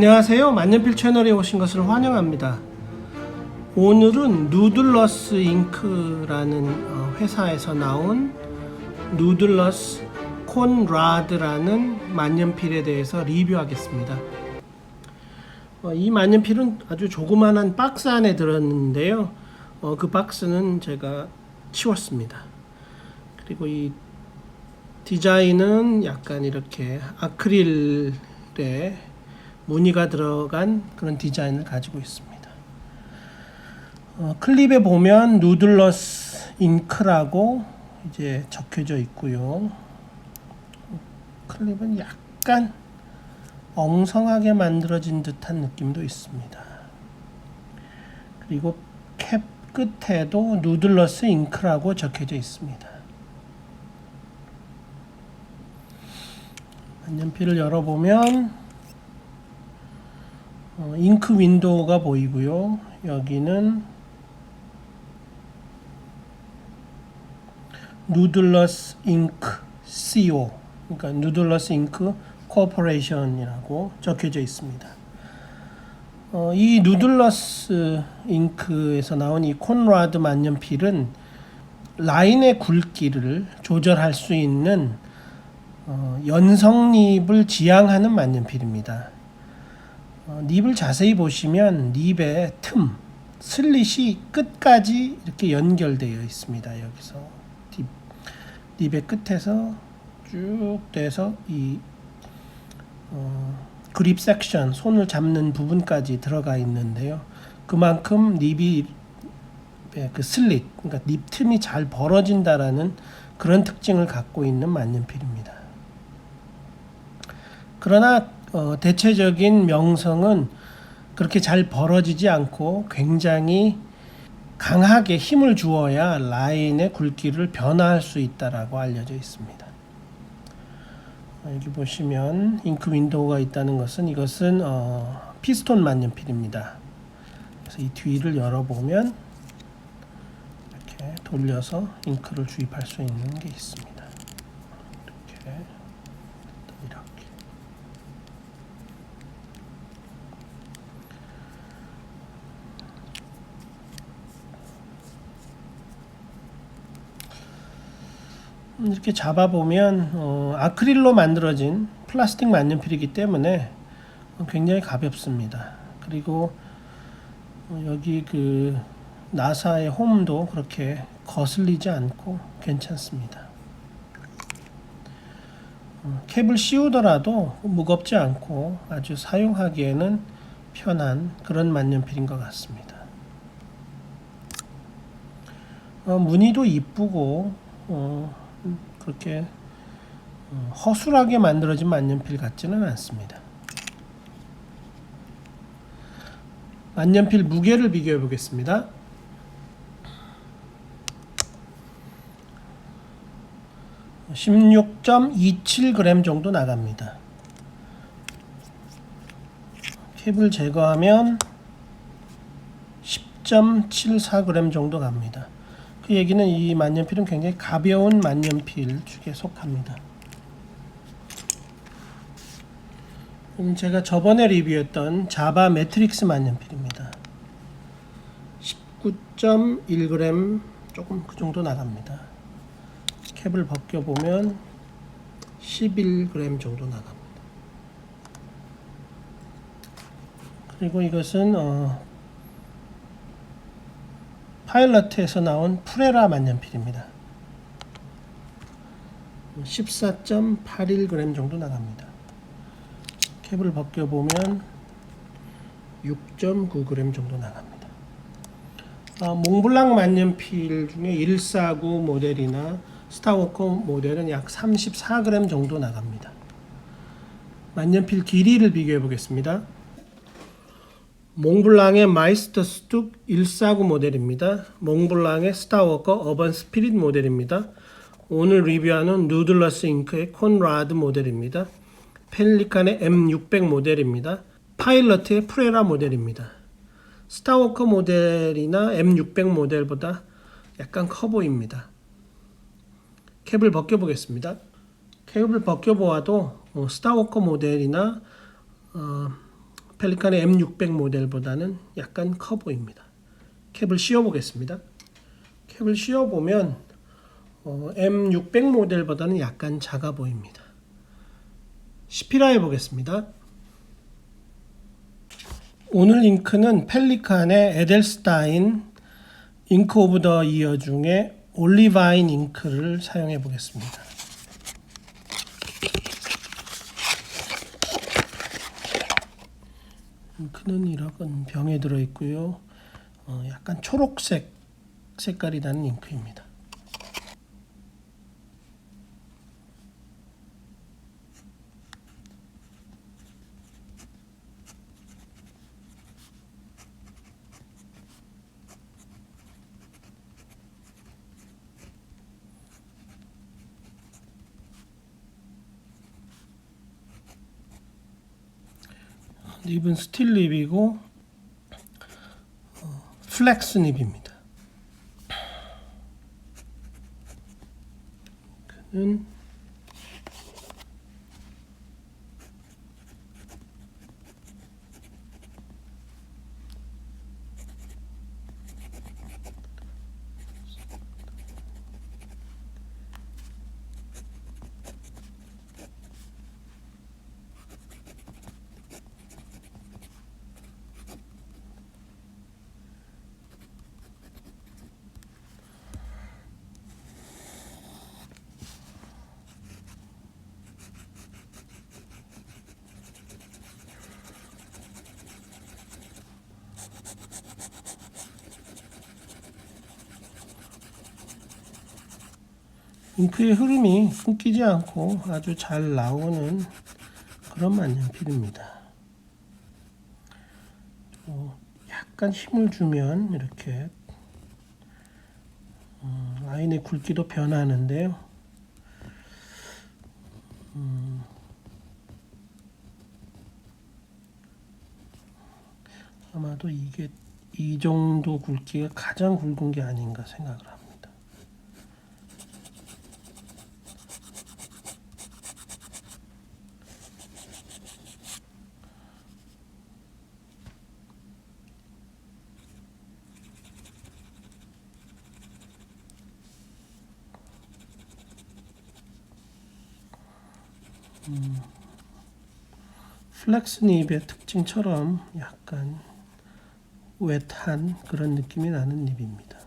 안녕하세요. 만년필 채널에 오신 것을 환영합니다. 오늘은 누들러스 잉크라는 어, 회사에서 나온 누들러스 콘라드라는 만년필에 대해서 리뷰하겠습니다. 어, 이 만년필은 아주 조그만한 박스 안에 들었는데요. 어, 그 박스는 제가 치웠습니다. 그리고 이 디자인은 약간 이렇게 아크릴에 무늬가 들어간 그런 디자인을 가지고 있습니다. 어, 클립에 보면 누들러스 잉크라고 이제 적혀져 있고요. 클립은 약간 엉성하게 만들어진 듯한 느낌도 있습니다. 그리고 캡 끝에도 누들러스 잉크라고 적혀져 있습니다. 만년필을 열어보면 어, 잉크 윈도우가 보이고요. 여기는 누들러스 잉크 CO 그러니까 누들러스 잉크 코퍼레이션이라고 적혀져 있습니다. 어, 이 누들러스 잉크에서 나온 이 콘라드 만년필은 라인의 굵기를 조절할 수 있는 어, 연성립을 지향하는 만년필입니다. 어, 립을 자세히 보시면 립의 틈, 슬릿이 끝까지 이렇게 연결되어 있습니다. 여기서 립, 립의 끝에서 쭉 돼서 이 어, 그립 섹션, 손을 잡는 부분까지 들어가 있는데요. 그만큼 립이 그 슬릿, 그러니까 립 틈이 잘 벌어진다라는 그런 특징을 갖고 있는 만년필입니다. 그러나 어, 대체적인 명성은 그렇게 잘 벌어지지 않고 굉장히 강하게 힘을 주어야 라인의 굵기를 변화할 수 있다라고 알려져 있습니다. 어, 여기 보시면 잉크 윈도우가 있다는 것은 이것은 어, 피스톤 만년필입니다. 그래서 이 뒤를 열어보면 이렇게 돌려서 잉크를 주입할 수 있는 게 있습니다. 이렇게 이렇게 이렇게 잡아보면 어, 아크릴로 만들어진 플라스틱 만년필이기 때문에 굉장히 가볍습니다. 그리고 어, 여기 그 나사의 홈도 그렇게 거슬리지 않고 괜찮습니다. 어, 캡을 씌우더라도 무겁지 않고 아주 사용하기에는 편한 그런 만년필인 것 같습니다. 어, 무늬도 이쁘고 어, 그렇게 어, 허술하게 만들어진 만년필 같지는 않습니다. 만년필 무게를 비교해 보겠습니다. (16.27g) 정도 나갑니다. 캡을 제거하면 (10.74g) 정도 갑니다. 그 얘기는 이 만년필은 굉장히 가벼운 만년필 축에 속합니다. 음, 제가 저번에 리뷰했던 자바 매트릭스 만년필입니다. 19.1g 조금 그 정도 나갑니다. 캡을 벗겨보면 11g 정도 나갑니다. 그리고 이것은 어, 파일럿에서 나온 프레라 만년필입니다. 14.81g 정도 나갑니다. 캡을 벗겨보면 6.9g 정도 나갑니다. 어, 몽블랑 만년필 중에 149 모델이나 스타워커 모델은 약 34g 정도 나갑니다. 만년필 길이를 비교해 보겠습니다. 몽블랑의 마이스터 스툭 149 모델입니다. 몽블랑의 스타워커 어반 스피릿 모델입니다. 오늘 리뷰하는 누들러스 잉크의 콘라드 모델입니다. 펠리칸의 M600 모델입니다. 파일럿의 프레라 모델입니다. 스타워커 모델이나 M600 모델보다 약간 커 보입니다. 캡을 벗겨 보겠습니다. 캡을 벗겨 보아도 어, 스타워커 모델이나 어, 펠리칸의 M600 모델보다는 약간 커 보입니다. 캡을 씌워 보겠습니다. 캡을 씌워 보면 어, M600 모델보다는 약간 작아 보입니다. 시피라 해 보겠습니다. 오늘 잉크는 펠리칸의 에델스타인 잉크 오브 더 이어 중에 올리바인 잉크를 사용해 보겠습니다. 이런 병에 들어 있고요. 어, 약간 초록색 색깔이 나는 잉크입니다. 립은 스틸 립이고 어, 플렉스 립입니다. 그는 잉크의 흐름이 끊기지 않고 아주 잘 나오는 그런 만년필입니다. 또 약간 힘을 주면 이렇게 음, 라인의 굵기도 변하는데요. 음, 아마도 이게 이 정도 굵기가 가장 굵은 게 아닌가 생각을 합니다. 플렉스 립의 특징처럼 약간 웻한 그런 느낌이 나는 립입니다.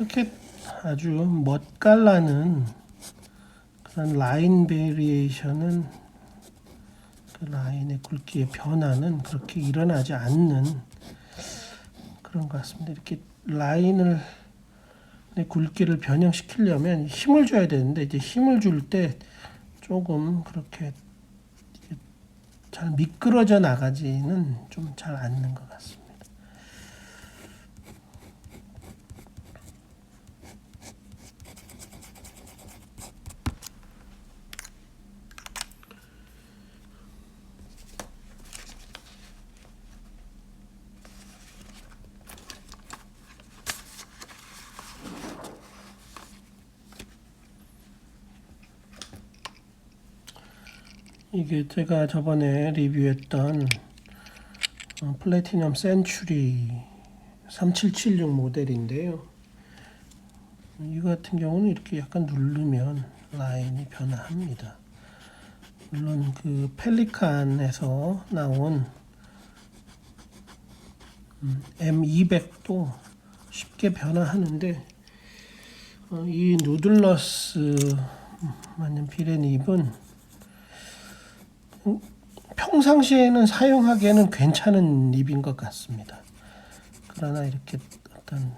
그렇게 아주 멋깔나는 그런 라인 베리에이션은 그 라인의 굵기의 변화는 그렇게 일어나지 않는 그런 것 같습니다. 이렇게 라인을 의 굵기를 변형시키려면 힘을 줘야 되는데 이제 힘을 줄 때 조금 그렇게 잘 미끄러져 나가지는 좀 잘 않는 것 같습니다. 이게 제가 저번에 리뷰했던 어, 플래티넘 센츄리 3776 모델인데요. 이 같은 경우는 이렇게 약간 누르면 라인이 변화합니다. 물론 그 펠리칸에서 나온 음, M200도 쉽게 변화하는데 어, 이 누들러스 립은 음, 평상시에는 사용하기에는 괜찮은 립인 것 같습니다. 그러나 이렇게 어떤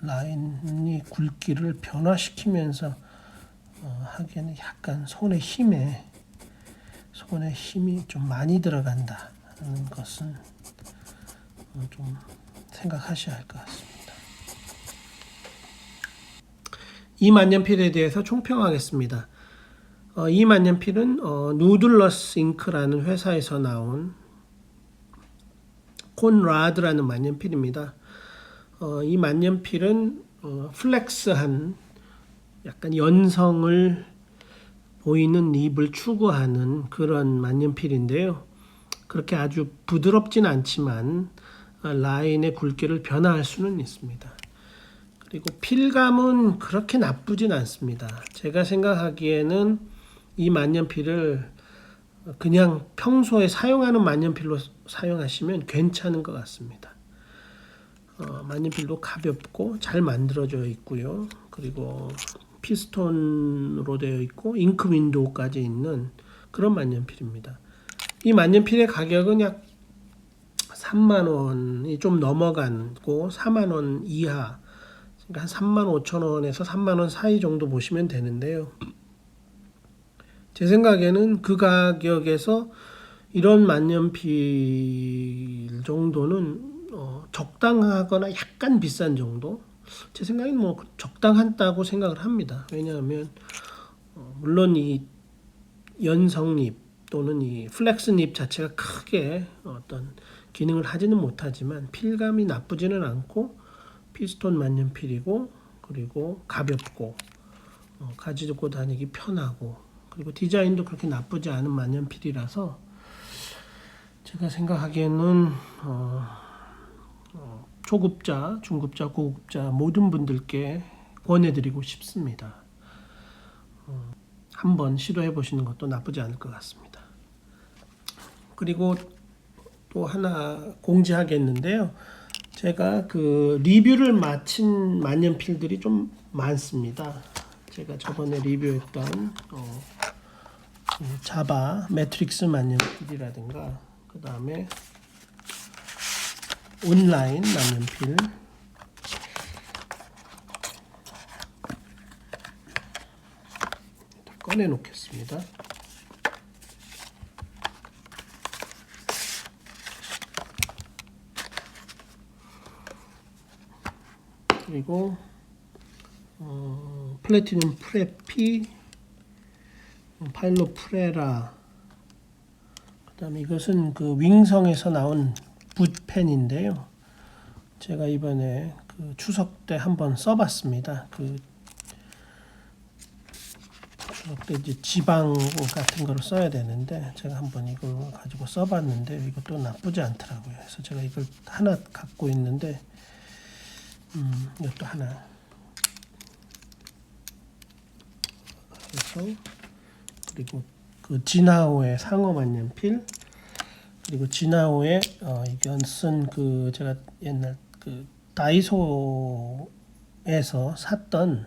라인이 굵기를 변화시키면서 어, 하기에는 약간 손의 힘에 손에 힘이 좀 많이 들어간다는 것은 어, 좀 생각하셔야 할 것 같습니다. 이 만년필에 대해서 총평하겠습니다. 어, 이 만년필은 어, 누들러스 잉크라는 회사에서 나온 콘라드라는 만년필입니다. 어, 이 만년필은 어, 플렉스한 약간 연성을 보이는 립을 추구하는 그런 만년필인데요. 그렇게 아주 부드럽진 않지만 어, 라인의 굵기를 변화할 수는 있습니다. 그리고 필감은 그렇게 나쁘진 않습니다. 제가 생각하기에는 이 만년필을 그냥 평소에 사용하는 만년필로 사용하시면 괜찮은 것 같습니다. 어, 만년필도 가볍고 잘 만들어져 있고요. 그리고 피스톤으로 되어 있고 잉크 윈도우까지 있는 그런 만년필입니다. 이 만년필의 가격은 약 3만 원이 좀 넘어가고 4만 원 이하 그러니까 한 3만 5천 원에서 3만 원 사이 정도 보시면 되는데요. 제 생각에는 그 가격에서 이런 만년필 정도는 어, 적당하거나 약간 비싼 정도. 제 생각엔 뭐 적당하다고 생각을 합니다. 왜냐하면 어, 물론 이 연성립 또는 이 플렉스립 자체가 크게 어떤 기능을 하지는 못하지만 필감이 나쁘지는 않고 피스톤 만년필이고 그리고 가볍고 어, 가지고 다니기 편하고 그리고 디자인도 그렇게 나쁘지 않은 만년필이라서 제가 생각하기에는 어, 어, 초급자, 중급자, 고급자 모든 분들께 권해드리고 싶습니다. 어, 한번 시도해 보시는 것도 나쁘지 않을 것 같습니다. 그리고 또 하나 공지하겠는데요. 제가 그 리뷰를 마친 만년필들이 좀 많습니다. 제가 저번에 리뷰했던 어, 이 자바 매트릭스 만년 필이라든가 그 다음에 온라인 만년 필 꺼내 놓겠습니다. 그리고 어, 플래티늄 프레피 파일로 프레라 그 다음에 이것은 그 윙성에서 나온 붓펜인데요. 제가 이번에 그 추석 때 한번 써봤습니다. 그 추석 때 이제 지방 같은 거를 써야 되는데 제가 한번 이걸 가지고 써봤는데 이것도 나쁘지 않더라고요. 그래서 제가 이걸 하나 갖고 있는데 음, 이것도 하나 그래서 그리고 그 진하오의 상어 만년필 그리고 진하오의 어, 이건 그 제가 옛날 그 다이소에서 샀던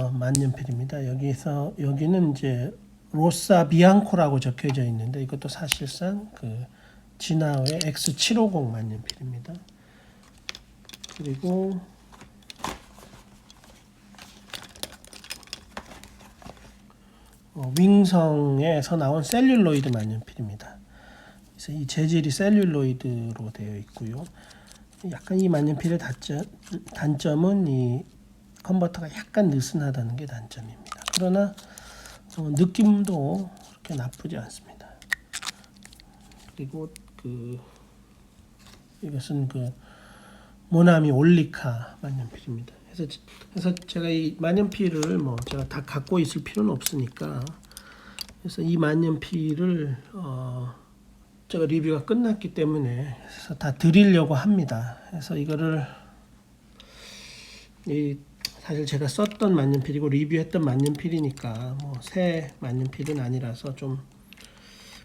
어, 만년필입니다. 여기서 여기는 이제 로사 비앙코라고 적혀져 있는데 이것도 사실상 그 진하오의 X750 만년필입니다. 그리고 윙성에서 나온 셀룰로이드 만년필입니다. 그래서 이 재질이 셀룰로이드로 되어 있고요. 약간 이 만년필의 단점, 단점은 이 컨버터가 약간 느슨하다는 게 단점입니다. 그러나 어, 느낌도 그렇게 나쁘지 않습니다. 그리고 그 이것은 그 모나미 올리카 만년필입니다. 그래서 그래서 제가 이 만년필을 뭐 제가 다 갖고 있을 필요는 없으니까 그래서 이 만년필을 어, 제가 리뷰가 끝났기 때문에 그래서 다 드리려고 합니다. 그래서 이거를 이 사실 제가 썼던 만년필이고 리뷰했던 만년필이니까 뭐 새 만년필은 아니라서 좀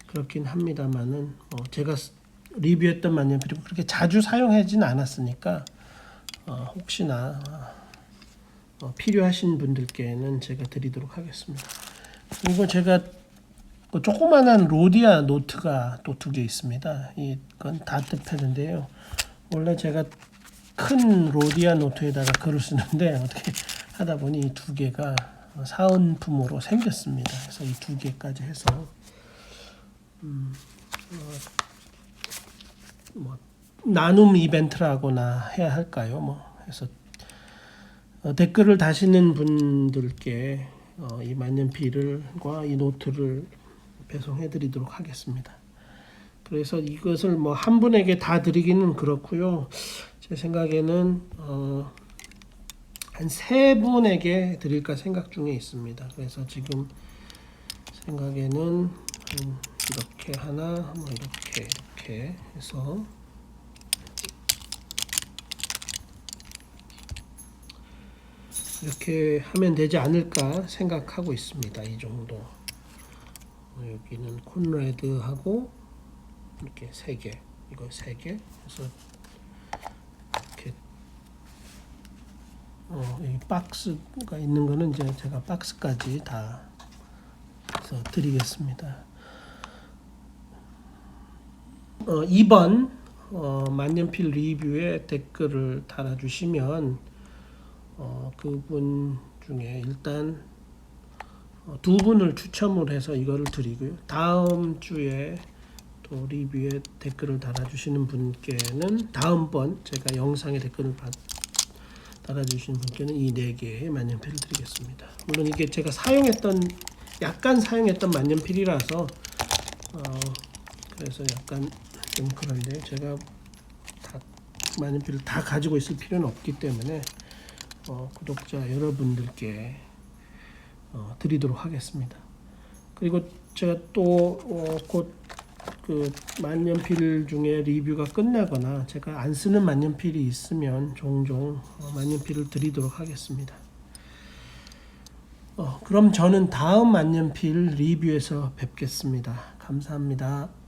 그렇긴 합니다만은 뭐 제가 쓰- 리뷰했던 만년필이고 그렇게 자주 사용하진 않았으니까 어, 혹시나 어, 필요하신 분들께는 제가 드리도록 하겠습니다. 그리고 제가 그 조그만한 로디아 노트가 또 두 개 있습니다. 이건 다트 패드인데요. 원래 제가 큰 로디아 노트에다가 글을 쓰는데 어떻게 하다 보니 이 두 개가 사은품으로 생겼습니다. 그래서 이 두 개까지 해서 음, 어, 뭐 나눔 이벤트라고나 해야 할까요? 뭐 해서 어, 댓글을 다시는 분들께 어, 이 만년필을과 이 노트를 배송해드리도록 하겠습니다. 그래서 이것을 뭐 한 분에게 다 드리기는 그렇고요. 제 생각에는 어, 한세 분에게 드릴까 생각 중에 있습니다. 그래서 지금 생각에는 한 이렇게 하나, 뭐 이렇게 이렇게 해서 이렇게 하면 되지 않을까 생각하고 있습니다. 이 정도. 어, 여기는 콘레드하고 이렇게 세 개, 이거 세 개. 그래서 이렇게 어, 이 박스가 있는 거는 이제 제가 박스까지 다 해서 드리겠습니다. 어, 2번 어, 만년필 리뷰에 댓글을 달아주시면 어, 그분 중에 일단 어, 두 분을 추첨을 해서 이거를 드리고요. 다음 주에 또 리뷰에 댓글을 달아주시는 분께는 다음번 제가 영상에 댓글을 받, 달아주시는 분께는 이 네 개의 만년필을 드리겠습니다. 물론 이게 제가 사용했던 약간 사용했던 만년필이라서 어, 그래서 약간 좀 그런데 제가 다 만년필을 다 가지고 있을 필요는 없기 때문에 어, 구독자 여러분들께 어, 드리도록 하겠습니다. 그리고 제가 또곧그 만년필 중에 리뷰가 끝나거나 제가 안 쓰는 만년필이 있으면 종종 어, 만년필을 드리도록 하겠습니다. 어, 그럼 저는 다음 만년필 리뷰에서 뵙겠습니다. 감사합니다.